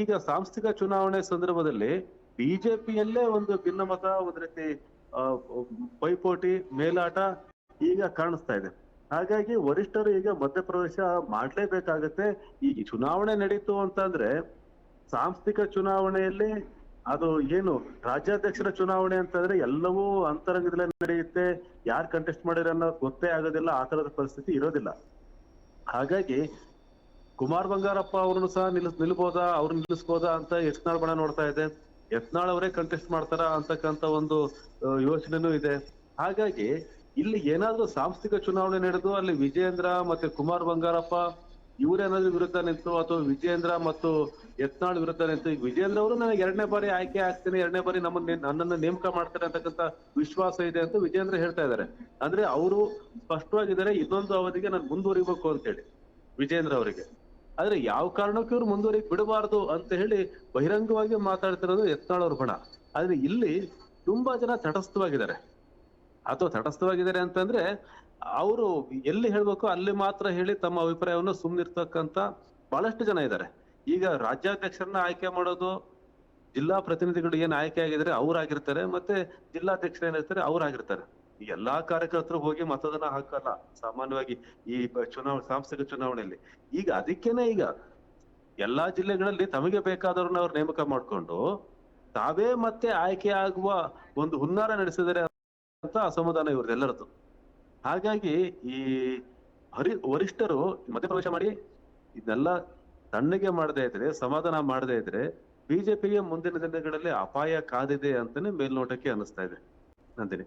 ಈಗ ಸಾಂಸ್ಥಿಕ ಚುನಾವಣೆ ಸಂದರ್ಭದಲ್ಲಿ ಬಿಜೆಪಿಯಲ್ಲೇ ಒಂದು ಭಿನ್ನಮತ, ಒಂದು ರೀತಿ ಪೈಪೋಟಿ, ಮೇಲಾಟ ಈಗ ಕಾಣಿಸ್ತಾ ಇದೆ. ಹಾಗಾಗಿ ವರಿಷ್ಠರು ಈಗ ಮಧ್ಯಪ್ರವೇಶ ಮಾಡ್ಲೇಬೇಕಾಗತ್ತೆ. ಈ ಚುನಾವಣೆ ನಡೀತು ಅಂತಂದ್ರೆ ಸಾಂಸ್ಥಿಕ ಚುನಾವಣೆಯಲ್ಲಿ ಅದು ಏನು ರಾಜ್ಯಾಧ್ಯಕ್ಷರ ಚುನಾವಣೆ ಅಂತಂದ್ರೆ ಎಲ್ಲವೂ ಅಂತರಂಗದಲ್ಲೇ ನಡೆಯುತ್ತೆ. ಯಾರು ಕಂಟೆಸ್ಟ್ ಮಾಡಿರೋ ಗೊತ್ತೇ ಆಗೋದಿಲ್ಲ, ಆ ತರದ ಪರಿಸ್ಥಿತಿ ಇರೋದಿಲ್ಲ. ಹಾಗಾಗಿ ಕುಮಾರ್ ಬಂಗಾರಪ್ಪ ಅವ್ರನ್ನು ಸಹ ನಿಲ್ಲಿಸ್, ನಿಲ್ಬೋದಾ? ಅವ್ರು ನಿಲ್ಲಿಸ್ಬೋದಾ ಅಂತ ಯತ್ನಾಳ್ ಬಣ ನೋಡ್ತಾ ಇದೆ. ಯತ್ನಾಳ್ ಅವರೇ ಕಂಟೆಸ್ಟ್ ಮಾಡ್ತಾರ ಅಂತಕ್ಕಂತ ಒಂದು ಯೋಚನೆನೂ ಇದೆ. ಹಾಗಾಗಿ ಇಲ್ಲಿ ಏನಾದ್ರೂ ಸಾಂಸ್ಥಿಕ ಚುನಾವಣೆ ನಡೆದು ಅಲ್ಲಿ ವಿಜೇಂದ್ರ ಮತ್ತೆ ಕುಮಾರ್ ಬಂಗಾರಪ್ಪ ಇವರೇನಾದ್ರೂ ವಿರುದ್ಧ ನಿಂತು ಅಥವಾ ವಿಜೇಂದ್ರ ಮತ್ತು ಯತ್ನಾಳ್ ವಿರುದ್ಧ ನಿಂತು ವಿಜೇಂದ್ರ ಅವರು ನನಗೆ ಎರಡನೇ ಬಾರಿ ಆಯ್ಕೆ ಆಗ್ತೇನೆ, ಎರಡನೇ ಬಾರಿ ನಮ್ಮನ್ನ ನನ್ನನ್ನು ನೇಮಕ ಮಾಡ್ತಾರೆ ಅಂತಕ್ಕಂತ ವಿಶ್ವಾಸ ಇದೆ ಅಂತ ವಿಜೇಂದ್ರ ಹೇಳ್ತಾ ಇದ್ದಾರೆ. ಅಂದ್ರೆ ಅವರು ಸ್ಪಷ್ಟವಾಗಿದ್ದಾರೆ, ಇನ್ನೊಂದು ಅವಧಿಗೆ ನಾನು ಮುಂದುವರಿಬೇಕು ಅಂತ ಹೇಳಿ ವಿಜೇಂದ್ರ ಅವರಿಗೆ. ಆದ್ರೆ ಯಾವ ಕಾರಣಕ್ಕೂ ಇವ್ರು ಮುಂದುವರಿ ಬಿಡಬಾರದು ಅಂತ ಹೇಳಿ ಬಹಿರಂಗವಾಗಿ ಮಾತಾಡ್ತಿರೋದು ಯತ್ನಾಳ್ ಅವ್ರ ಬಣ ಆದ್ರೆ ಇಲ್ಲಿ ತುಂಬಾ ಜನ ತಟಸ್ಥವಾಗಿದ್ದಾರೆ. ಅಥವಾ ತಟಸ್ಥವಾಗಿದ್ದಾರೆ ಅಂತಂದ್ರೆ ಅವರು ಎಲ್ಲಿ ಹೇಳ್ಬೇಕು ಅಲ್ಲಿ ಮಾತ್ರ ಹೇಳಿ ತಮ್ಮ ಅಭಿಪ್ರಾಯವನ್ನು ಸುಮ್ಮನಿರ್ತಕ್ಕಂತ ಬಹಳಷ್ಟು ಜನ ಇದ್ದಾರೆ. ಈಗ ರಾಜ್ಯಾಧ್ಯಕ್ಷರನ್ನ ಆಯ್ಕೆ ಮಾಡೋದು, ಜಿಲ್ಲಾ ಪ್ರತಿನಿಧಿಗಳು ಏನ್ ಆಯ್ಕೆ ಆಗಿದ್ರೆ ಅವ್ರಾಗಿರ್ತಾರೆ, ಮತ್ತೆ ಜಿಲ್ಲಾಧ್ಯಕ್ಷರು ಏನಿರ್ತಾರೆ ಅವ್ರಾಗಿರ್ತಾರೆ. ಎಲ್ಲಾ ಕಾರ್ಯಕರ್ತರು ಹೋಗಿ ಮತದಾನ ಹಾಕಲ್ಲ, ಸಾಮಾನ್ಯವಾಗಿ ಈ ಚುನಾವಣಾ, ಸಾಂಸ್ಥಿಕ ಚುನಾವಣೆಯಲ್ಲಿ. ಈಗ ಅದಕ್ಕೇನೆ ಈಗ ಎಲ್ಲಾ ಜಿಲ್ಲೆಗಳಲ್ಲಿ ತಮಗೆ ಬೇಕಾದವ್ರನ್ನ ಅವ್ರು ನೇಮಕ ಮಾಡ್ಕೊಂಡು ತಾವೇ ಮತ್ತೆ ಆಯ್ಕೆ ಆಗುವ ಒಂದು ಹುನ್ನಾರ ನಡೆಸಿದರೆ ಅಂತ ಅಸಮಾಧಾನ ಇವ್ರದ್ದೆಲ್ಲರದ್ದು ಹಾಗಾಗಿ ಈ ಹರಿ, ವರಿಷ್ಠರು ಮಧ್ಯಪ್ರವೇಶ ಮಾಡಿ, ಇದನ್ನೆಲ್ಲ ತಣ್ಣಗೆ ಮಾಡದೇ ಇದ್ರೆ, ಸಮಾಧಾನ ಮಾಡದೇ ಇದ್ರೆ ಬಿಜೆಪಿಗೆ ಮುಂದಿನ ದಿನಗಳಲ್ಲಿ ಅಪಾಯ ಕಾದಿದೆ ಅಂತಾನೆ ಮೇಲ್ನೋಟಕ್ಕೆ ಅನಿಸ್ತಾ ಇದೆ. ನಂದಿನಿ.